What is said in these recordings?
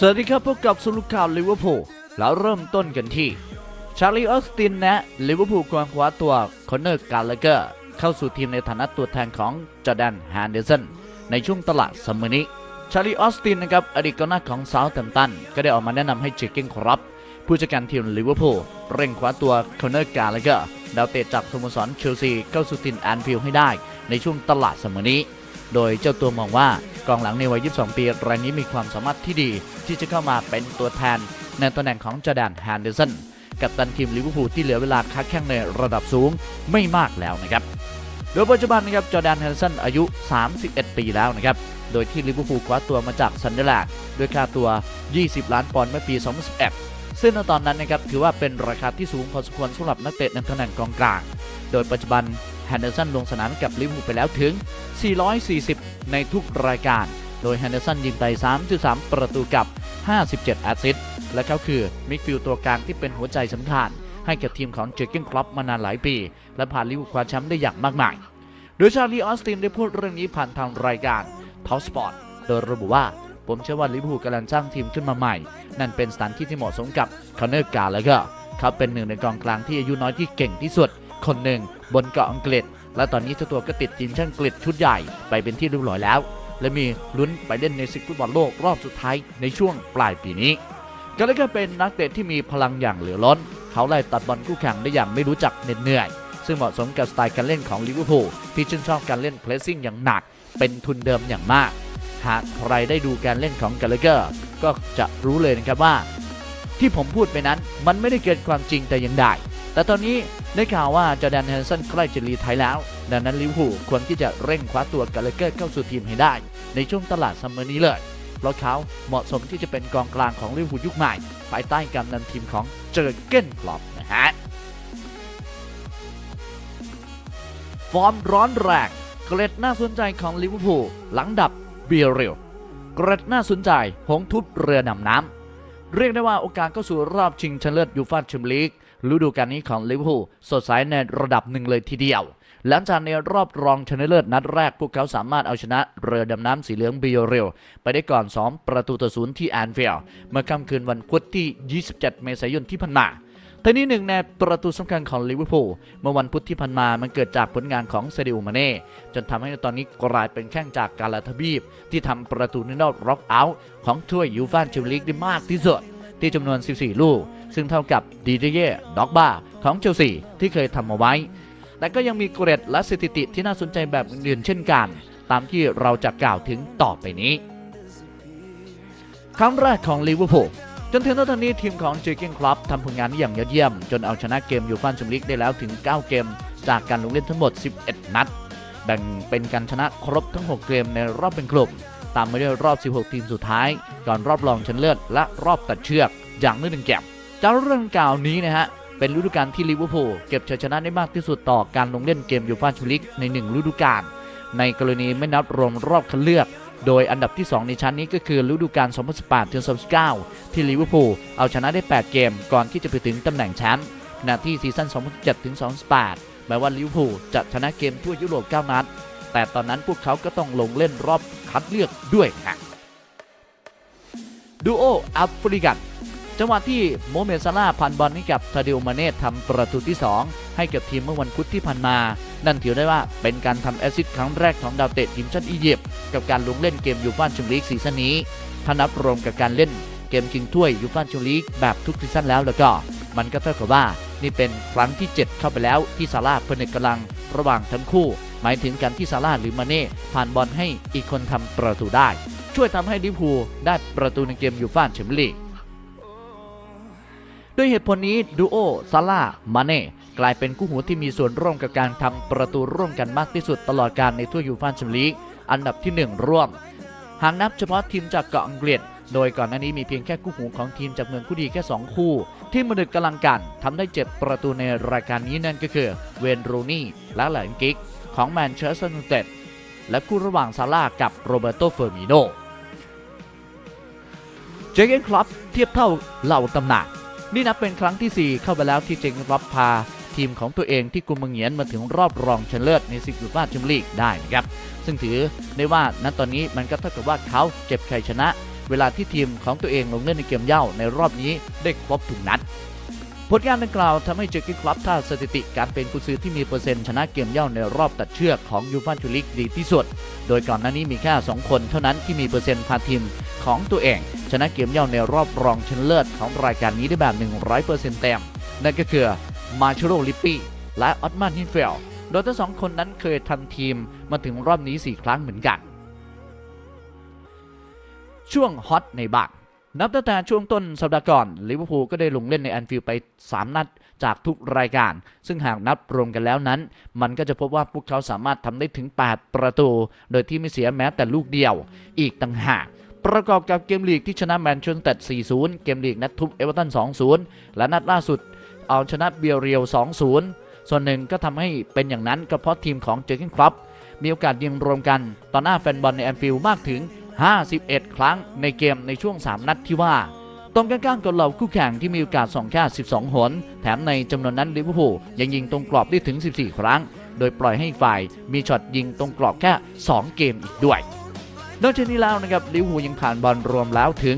สวัสดีครับพบกับสรุข่าวลิเวอร์พูลแล้วเริ่มต้นกันที่ ชาร์ลีออสตินแนะลิเวอร์พูลควงคว้าตัวคอนเนอร์กาลเกอร์เข้าสู่ทีมในฐานะตัวแทนของจอร์แดนแฮนเดอร์สันในช่วงตลาดซัมเมอร์นี้ ชาร์ลีออสตินนะครับอดีตกองหน้าของเซาท์แฮมตัน ก็ได้ออกมาแนะนำให้เจคเกนครับ ผู้จัดการทีมลิเวอร์พูลเร่งคว้าตัวคอนเนอร์กาลเกอร์ดาวเตะจากสโมสรเชลซีเข้าสู่ทีมแอนฟิลด์ให้ได้ในช่วงตลาดซัมเมอร์นี้ โดยเจ้าตัวมองว่ากองหลังในวัย 22 ปีรายนี้มีความสามารถที่ดี ที่จะเข้ามาเป็นตัวแทน ในตำแหน่งของจอแดนแฮนเดอร์สันกับตันทีมลิเวอร์พูลที่เหลือเวลาค้าแข่งในระดับสูงไม่มากแล้วนะครับ โดยปัจจุบันนะครับจอแดนแฮนเดอร์สันอายุ 31 ปีแล้วนะครับ โดยที่ลิเวอร์พูลคว้าตัวมาจากซันเดอร์แลนด์ด้วยค่าตัว 20 ล้านปอนด์เมื่อปี 2011 ซึ่งในตอนนั้นนะครับถือว่าเป็นราคาที่สูงพอสมควรสำหรับนักเตะในตำแหน่งกองกลาง โดยปัจจุบัน แฮนเดอร์สันลงสนามกับลิเวอร์พูลไปแล้วถึง 440 ในทุกรายการ โดยแฮนเดอร์สันยิงไป 3.3 ประตูกับ 57 แอสซิสต์และเขาคือมิดฟิลด์ตัวกลางที่เป็นหัวใจสำคัญ ให้กับทีมของเจอร์เกนครอปมานานหลายปี และผ่านลิเวอร์พูลคว้าแชมป์ได้อย่างมากมาย โดยชาลีออสตินได้พูดเรื่องนี้ผ่านทางรายการทอ p สปอร์ตโดยระบุว่าผมเชื่อว่าลิเวอร์พูลกำลังสร้างทีมขึ้นมาใหม่ นั่นเป็นสถานที่ที่เหมาะสมกับคอนเนอร์กาแล้วก็เขาเป็นหนึ่งในกองกลางที่อายุน้อยที่เก่งที่สุด คนหนึ่ง บนเกาะอังกฤษ และตอนนี้เจ้าตัวก็ติดทีมชาติอังกฤษชุดใหญ่ไปเป็นที่เรียบร้อยแล้ว และมีลุ้นไปเล่นในศึกฟุตบอลโลกรอบสุดท้ายในช่วงปลายปีนี้ก็เลก็เป็นนักเตะที่มีพลังอย่างเหลือล้น เขาไล่ตัดบอลคู่แข่งได้อย่างไม่รู้จักเหน็ดเหนื่อย ซึ่งเหมาะสมกับสไตล์การเล่นของลิเวอร์พูลที่ชื่นชอบการเล่นเพลสซิ่งอย่างหนัก เป็นทุนเดิมอย่างมาก หากใครได้ดูการเล่นของกาลเกอร์ก็จะรู้เลยนะครับว่า ที่ผมพูดไปนั้นมันไม่ได้เกินความจริงแต่อย่างใด แต่ตอนนี้ได้ข่าวว่าจอแดนแฮนสันใกล้จะรีไทยแล้ว ดังนั้นลิเวอร์พูลควรที่จะเร่งคว้าตัวกาเลเกอร์เข้าสู่ทีมให้ได้ ในช่วงตลาดซัมเมอร์นี้เลย เพราะเขาเหมาะสมที่จะเป็นกองกลางของลิเวอร์พูลยุคใหม่ภายใต้การนำทีมของเจอร์เกนคลอปนะฮะฟอร์มร้อนแรงเกรดน่าสนใจของลิเวอร์พูลหลังดับเบียเรลเกรดน่าสนใจหงทุบเรือดำน้ำเรียกได้ว่าโอกาสเข้าสู่รอบชิงชนะเลิศยูฟ่าแชมเปี้ยนลีก ฤดูกาลนี้ของลิเวอร์พูลสดใสในระดับหนึ่งเลยทีเดียว หลังจากในรอบรองชนะเลิศนัดแรก พวกเขาสามารถเอาชนะเรือดำน้ำสีเหลืองเบียเรลไปได้ก่อน 2 ประตูต่อศูนย์ที่แอนฟิลด์เมื่อค่ำคืนวันพุธที่ 27 เมษายนที่ผ่านมาทั้งนี้หนึ่งในประตูสำคัญของลิเวอร์พูลเมื่อวันพุธที่ผ่านมามันเกิดจากผลงานของเซดิโอมาเน่จนทำให้ตอนนี้กลายเป็นแข้งจากกาลาทบีบ ที่ทำประตูในรอบร็อกเอาท์ของถ้วยยูฟ่าแชมเปี้ยนลีกได้มากที่สุด ที่จำนวน 14 ลูก ซึ่งเท่ากับดีเจเย่ด็อกบ้าของเชลซีที่เคยทำเอาไว้ แต่ก็ยังมีเกรดและสถิติที่น่าสนใจแบบอื่นๆเช่นกัน ตามที่เราจะกล่าวถึงต่อไปนี้ครั้งแรกของลิเวอร์พูลจนถึงตอนนี้ทีมของเจเกนคลับทำผลงานได้อย่างยอดเยี่ยม จนเอาชนะเกมยูฟ่าแชมเปี้ยนลีกได้แล้วถึง 9 เกม จากการลงเล่นทั้งหมด 11 นัด แบ่งเป็นการชนะครบทั้ง 6 เกมในรอบเป็นกลุ่ม ตามมาด้วยรอบ 16 ทีมสุดท้าย ก่อนรอบรองชนะเลิศและรอบตัดเชือก อย่างน้อยหนึ่งเกมจากเรื่องกล่าวนี้นะฮะเป็นฤดูกาลที่ลิเวอร์พูลเก็บชัยชนะได้มากที่สุดต่อการลงเล่นเกมยูฟ่าแชมเปี้ยนลีกในหนึ่งฤดูกาลในกรณีไม่นับรวมรอบคัดเลือก โดยอันดับที่ 2 ในชั้นนี้ก็คือฤดูกาล 2018ถึง2019 ที่ลิเวอร์พูลเอาชนะได้ 8 เกม ก่อนที่จะไปถึงตำแหน่งแชมป์ขณะที่ซีซั่น 2017ถึง2018 แม้ว่าลิเวอร์พูลจะชนะเกมทั่วยุโรป 9 นัด แต่ตอนนั้นพวกเขาก็ต้องลงเล่นรอบคัดเลือกด้วยฮะดูโอแอฟริกันจังหวะที่โมเมดซาร่าห์ผ่านบอลให้กับซาดิโอมาเน่ทำประตูที่ 2 ให้กับทีมเมื่อวันพุธที่ผ่านมา นั่นถือได้ว่าเป็นการทำแอซิสครั้งแรกของดาวเตะทีมชาติอียิปต์กับการลงเล่นเกมยูฟ่าแชมเปี้ยนลีกซีซั่นนี้ถ้านับรวมกับการเล่นเกมชิงถ้วยยูฟ่าแชมเปี้ยนลีกแบบทุกซีซั่นแล้วแล้วก็ มันก็เท่ากับว่านี่เป็นครั้งที่ 7 เข้าไปแล้วที่ซาร่าห์ผนึกกำลังระหว่างทั้งคู่ มายถึงการที่ซาร่าห์หรือมาเน่ผ่านบอลให้อีกคนทำประตูได้ ช่วยทำให้ลิเวอร์พูลได้ประตูในเกมยูฟ่าแชมเปี้ยนลีกด้วยเหตุผลนี้ดูโอซาร่ามาเน่กลายเป็นคู่หูที่มีส่วนร่วมกับการทำประตูร่วมกันมากที่สุดตลอดการในทั่วยูฟ่าแชมเปี้ยนลีกอันดับที่ 1 ร่วม หากนับเฉพาะทีมจากเกาะอังกฤษโดยก่อนหน้านี้มีเพียงแค่คู่หูของทีมจากเมืองคู่ดีแค่ 2 คู่ ที่มนึกกำลังกันทำได้ 7 ประตูในรายการนี้นั่นก็คือ เวนรูนี่และแหลนกิก ของแมนเชสเตอร์ยูไนเต็ดและคู่ระหว่างซาร่ากับโรเบโตเฟอร์มิโนเจเกนคลับเทียบเท่าเหล่าตำหนานนี่นับเป็นครั้งที่ 4 เข้าไปแล้วที่เจงรับพาทีมของตัวเองที่กุมเมืองเหงียนมาถึงรอบรองชนะเลิศในศึกยูฟ่าแชมเปี้ยนลีกได้นะครับ ซึ่งถือได้ว่าณตอนนี้มันก็เท่ากับว่าเขาเก็บชัยชนะ เวลาที่ทีมของตัวเองลงเล่นในเกมเย้าในรอบนี้ได้ครบทุกนัด ผลงานดังกล่าวทำให้เจอร์กินคลับท่าสถิติการเป็นกุซือที่มีเปอร์เซ็นต์ชนะเกมเย้าในรอบตัดเชือกของยูฟ่าชูลิกดีที่สุด โดยก่อนหน้านี้มีแค่ 2 คนเท่านั้นที่มีเปอร์เซ็นต์พาทีมของตัวเอง ชนะเกมเย้าในรอบรองชนะเลิศของรายการนี้ได้แบบ 100%เต็ม นั่นก็คือมาชโรลิปปี้และออตมานฮินเฟล โดยทั้งสองคนนั้นเคยทำทีมมาถึงรอบนี้ 4 ครั้งเหมือนกัน ช่วงฮอตในบ้าง นับตั้งแต่ช่วงต้นสัปดาห์ก่อนลิเวอร์พูลก็ได้ลงเล่นในแอนฟิลด์ไป 3 นัดจากทุกรายการ ซึ่งหากนับรวมกันแล้วนั้น มันก็จะพบว่าพวกเขาสามารถทำได้ถึง 8 ประตู โดยที่ไม่เสียแม้แต่ลูกเดียว อีกต่างหากประกอบกับเกมลีกที่ชนะแมนเชสเตอร์4-0 เกมลีกนัดทุบเอเวอร์ตัน 2-0 และนัดล่าสุดเอาชนะเบียเรียล2-0 ส่วนหนึ่งก็ทำให้เป็นอย่างนั้นก็เพราะทีมของเจอร์กินครับมีโอกาสยิงรวมกันต่อหน้าแฟนบอลในแอนฟิลด์มากถึง 51 ครั้งในเกมในช่วง 3 นัดที่ว่า ตรงกันข้ามกับเหล่าคู่แข่งที่มีโอกาสส่งแค่ 12 หน แถมในจำนวนนั้นลิเวอร์พูลยังยิงตรงกรอบได้ถึง 14 ครั้ง โดยปล่อยให้ฝ่ายมีช็อตยิงตรงกรอบแค่ 2 เกมอีกด้วย นอกจากนี้แล้วนะครับลิเวอร์พูลยังผ่านบอลรวมแล้วถึง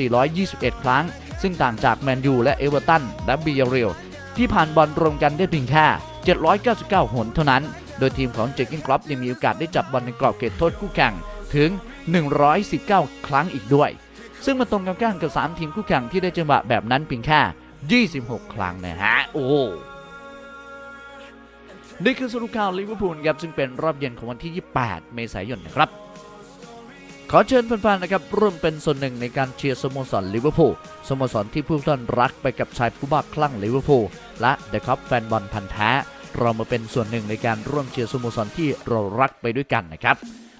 2,421 ครั้ง ซึ่งต่างจากแมนยูและเอเวอร์ตันและบีเรียลที่ผ่านบอลรวมกันได้เพียงแค่ 799 หนเท่านั้น โดยทีมของเจอร์กินครอปยังมีโอกาสได้จับบอลในกรอบเขตโทษคู่แข่งถึง 119 ครั้งอีกด้วย ซึ่งมาตรงกันข้ามกับ 3 ทีมคู่แข่งที่ได้จังหวะแบบนั้นเพียงแค่ 26 ครั้งนะฮะ โอ้นี่คือสรุปข่าวลิเวอร์พูลครับซึ่งเป็นรอบเย็นของวันที่ 28 เมษายนนะครับ ขอเชิญแฟนๆนะครับร่วมเป็นส่วนหนึ่งในการเชียร์สโมสรลิเวอร์พูลสโมสรที่ผู้ท่านรักไปกับชายผู้บ้าคลั่งลิเวอร์พูลและเดอะคัพแฟนบอลพันธ์แท้เรามาเป็นส่วนหนึ่งในการร่วมเชียร์สโมสรที่เรารักไปด้วยกันนะครับ